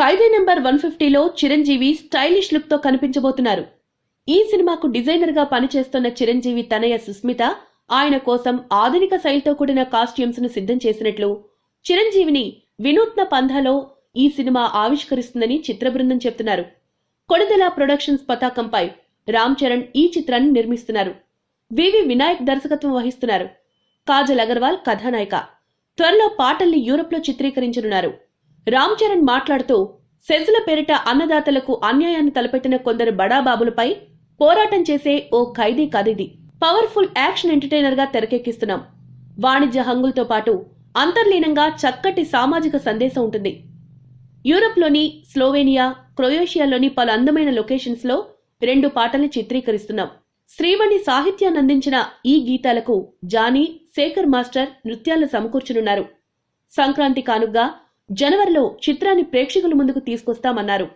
ఖైదీ number one ఫిఫ్టీలో Chiranjeevi stylish లుక్తో కనిపించబోతున్నారు. ఈ సినిమాకు డిజైనర్గా పనిచేస్తున్న చిరంజీవి తనయ సుస్మిత ఆయన కోసం ఆధునిక శైలితో కూడిన కాస్ట్యూమ్స్ను సిద్ధం చేసినట్లు చిరంజీవిని వినూత్న పంధాలో ఈ సినిమా ఆవిష్కరిస్తుందని చిత్ర బృందం చెప్తున్నారు. కొడదల ప్రొడక్షన్స్ పతాకంపై రామ్ చరణ్ ఈ చిత్రాన్ని నిర్మిస్తున్నారు. వివి వినాయక్ దర్శకత్వం వహిస్తున్నారు. కాజల్ అగర్వాల్ కథానాయిక. త్వరలో పాటల్ని యూరోప్లో చిత్రీకరించనున్నారు. రామ్ చరణ్ మాట్లాడుతూ సెజ్ల పేరిట అన్నదాతలకు అన్యాయాన్ని తలపెట్టిన కొందరు బడాబాబులపై పోరాటం చేసే ఓ ఖైదీ కదిది. Powerful action ఎంటర్టైనర్గా తెరకెక్కిస్తున్నాం. వాణిజ్య హంగులతో పాటు అంతర్లీనంగా చక్కటి సామాజిక సందేశం ఉంటుంది. యూరప్లోని స్లోవేనియా క్రొయేషియాలోని పలు అందమైన లొకేషన్స్లో రెండు పాటల్ని చిత్రీకరిస్తున్నాం. శ్రీమణి సాహిత్యాన్ని అందించిన ఈ గీతాలకు జానీ శేఖర్ మాస్టర్ నృత్యాలు సమకూర్చనున్నారు. సంక్రాంతి కానుగ్గా జనవరిలో చిత్రాన్ని ప్రేక్షకుల ముందుకు తీసుకొస్తామన్నారు.